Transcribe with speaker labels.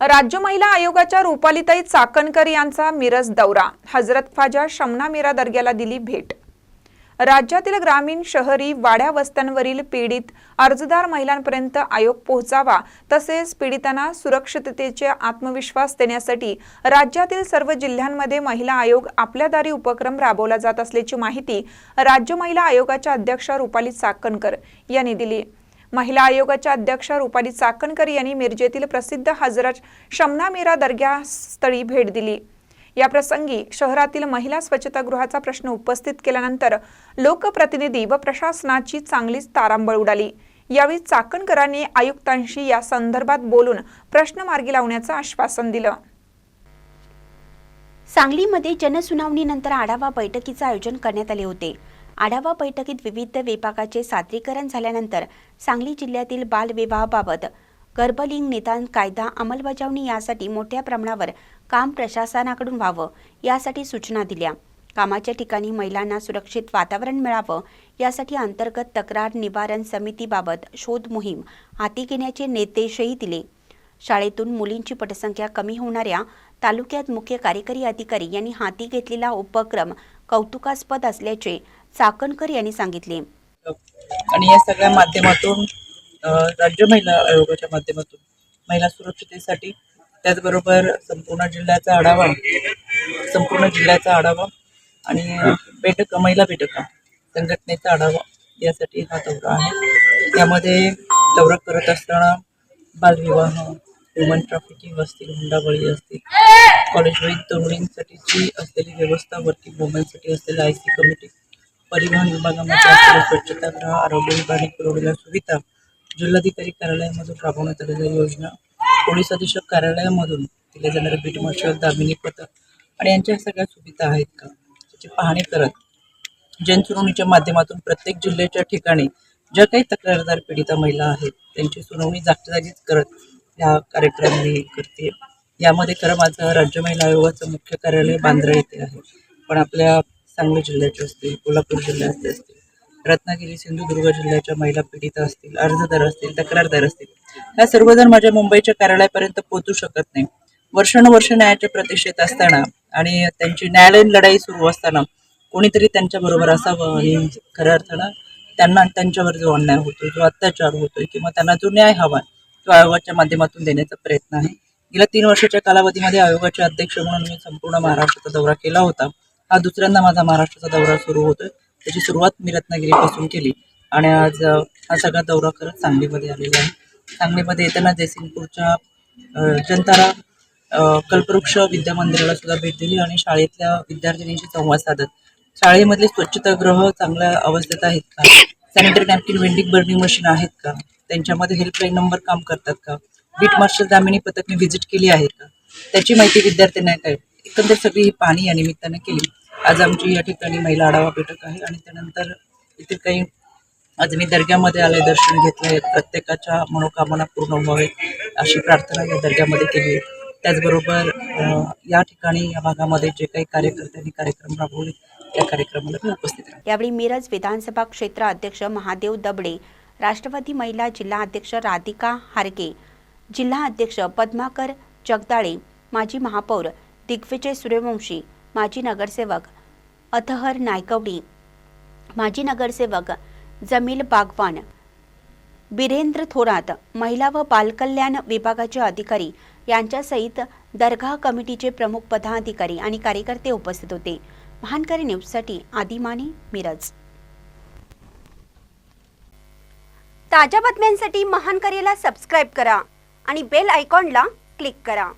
Speaker 1: राज्य महिला आयोगाच्या रुपालीताई चाकणकर यांचा मिरज दौरा. हजरत ख्वाजा शमना मीरा दर्ग्याला दिली भेट. राज्यातील ग्रामीण शहरी वाड्या वस्त्यांवरील पीडित अर्जदार महिलांपर्यंत आयोग पोहोचावा तसेच पीडितांना सुरक्षिततेचे आत्मविश्वास देण्यासाठी राज्यातील सर्व जिल्ह्यांमध्ये महिला आयोग आपल्या दारी उपक्रम राबवला जात असल्याची माहिती राज्य महिला आयोगाच्या अध्यक्षा रुपाली चाकणकर यांनी दिली. महिला आयोगाच्या अध्यक्षा रुपाली चाकणकर यांनी मिरजेतील प्रसिद्ध हजरत शमना मीरा दर्ग्या स्थळी भेट दिली. या प्रसंगी शहरातील महिला स्वच्छतागृहाचा प्रश्न उपस्थित केल्यानंतर लोकप्रतिनिधी व प्रशासनाची चांगलीच तारांबळ उडाली. यावेळी चाकणकरांनी आयुक्तांशी या संदर्भात बोलून प्रश्न मार्गी लावण्याचं आश्वासन दिलं.
Speaker 2: सांगलीमध्ये जनसुनावणीनंतर आढावा बैठकीचे आयोजन करण्यात आले होते. आढावा बैठकीत विविध विभागाचे सादरीकरण झाल्यानंतर सांगली जिल्ह्यातील बालविवाहाबाबत गर्भलिंग निदान कायदा अंमलबजावणी यासाठी मोठ्या प्रमाणावर काम प्रशासनाकडून व्हावं यासाठी सूचना दिल्या. कामाच्या ठिकाणी महिलांना सुरक्षित वातावरण मिळावं यासाठी अंतर्गत तक्रार निवारण समितीबाबत शोध मोहीम हाती घेण्याचे निर्देशही दिले. शाळेतून मुलींची पटसंख्या कमी होणाऱ्या तालुक्यात मुख्य कार्यकारी अधिकारी यांनी हाती घेतलेला उपक्रम कौतुकास्पद असल्याचे चाकणकर यांनी सांगितले.
Speaker 3: आणि या सगळ्या माध्यमातून राज्य महिला आयोगाच्या माध्यमातून महिला सुरक्षितेसाठी त्याचबरोबर संपूर्ण जिल्ह्याचा आढावा संपूर्ण जिल्ह्याचा आढावा आणि बैठक महिला बैठका संघटनेचा आढावा यासाठी हा दौरा आहे. त्यामध्ये दौरा करत असताना बालविवाह ह्युमन ट्रॅफिकिंग असतील हुंडाबळी असतील कॉलेजवरील तरुणींसाठीची असलेली व्यवस्था वर्किंग वुमेनसाठी असलेली आय सी कमिटी परिवहन विभागामध्ये स्वच्छतागृह आरोग्य विभागाने पुरवलेल्या सुविधा जिल्हाधिकारी कार्यालयामधून राबवण्यात आलेल्या योजना पोलीस अधीक्षक कार्यालयामधून दिले जाणारे बीट मार्शल दामिनी पथक आणि यांच्या सगळ्या सुविधा आहेत का? त्याची पाहणी करत जनसुनावणीच्या माध्यमातून प्रत्येक जिल्ह्याच्या ठिकाणी ज्या काही तक्रारदार पीडिता महिला आहेत त्यांची सुनावणी जागच्या जागीच करत या कार्यक्रम मी करते. यामध्ये खरं माझं राज्य महिला आयोगाचं मुख्य कार्यालय बांद्रा येथे आहे. पण आपल्या सांगली जिल्ह्याच्या असतील कोल्हापूर जिल्ह्याचे असतील रत्नागिरी सिंधुदुर्ग जिल्ह्याच्या महिला पीडिता असतील अर्जदार असतील तक्रारदार असतील ह्या सर्वजण माझ्या मुंबईच्या कार्यालयापर्यंत पोहोचू शकत नाही. वर्षानुवर्ष न्यायाच्या प्रतीक्षेत असताना आणि त्यांची न्यायालयीन लढाई सुरू असताना कोणीतरी त्यांच्याबरोबर असावं आणि खऱ्या अर्थानं त्यांना त्यांच्यावर जो अन्याय होतो जो अत्याचार होतोय किंवा त्यांना जो न्याय हवा तो आयोगाच्या माध्यमातून देण्याचा प्रयत्न आहे. गेल्या तीन वर्षाच्या कालावधीमध्ये आयोगाचे अध्यक्ष म्हणून मी संपूर्ण महाराष्ट्राचा दौरा केला होता. हा दुसऱ्यांदा माझा महाराष्ट्राचा दौरा सुरू होतोय. त्याची सुरुवात मी रत्नागिरीपासून केली. आणि आज हा सगळा दौरा करत सांगलीमध्ये आलेला आहे. सांगलीमध्ये येताना जयसिंगपूरच्या जनतारा कल्पवृक्ष विद्या मंदिराला सुद्धा भेट दिली आणि शाळेतल्या विद्यार्थिनींशी संवाद साधत. शाळेमधले स्वच्छतागृह चांगल्या अवस्थेत आहेत का? Sanitary napkin vending burning machine आहेत का? त्यांच्यामध्ये हेल्पलाईन नंबर काम करतात का? बीट मार्शल दामिनी पथकने व्हिजिट केली आहे का? त्याची माहिती विद्यार्थ्यांना काय? एकंदर सगळी ही पाहणी या निमित्तानं केली. आज आमची या ठिकाणी महिला आढावा बैठक आहे आणि त्यानंतर इथे काही आज मी दर्ग्यामध्ये आले दर्शन घेतले प्रत्येकाच्या मनोकामना पूर्ण व्हावेत अशी प्रार्थना या दर्ग्यामध्ये केली आहे. त्याचबरोबर या ठिकाणी या भागामध्ये जे काही कार्यकर्त्यांनी कार्यक्रम राबवले त्या कार्यक्रमाला मी उपस्थित राहते
Speaker 2: यावेळी मिरज विधानसभा क्षेत्र अध्यक्ष महादेव दबडे राष्ट्रवादी महिला जिल्हा अध्यक्ष राधिका हारगे जिल्हा अध्यक्ष पद्माकर जगदाळे माजी महापौर दिग्विजय सूर्यवंशी माजी नगरसेवक अथहर नायकवडी माजी नगरसेवक जमील बागवान बिरेंद्र थोरात महिला व बालकल्याण विभागाचे अधिकारी यांच्यासहित दर्गा कमिटीचे प्रमुख पदाधिकारी आणि कार्यकर्ते उपस्थित होते. महानकारी न्यूजसाठी आदिमाने मिरज. ताज्या बातम्यांसाठी महानकरीला सबस्क्राईब करा आणि बेल आयकॉनला क्लिक करा.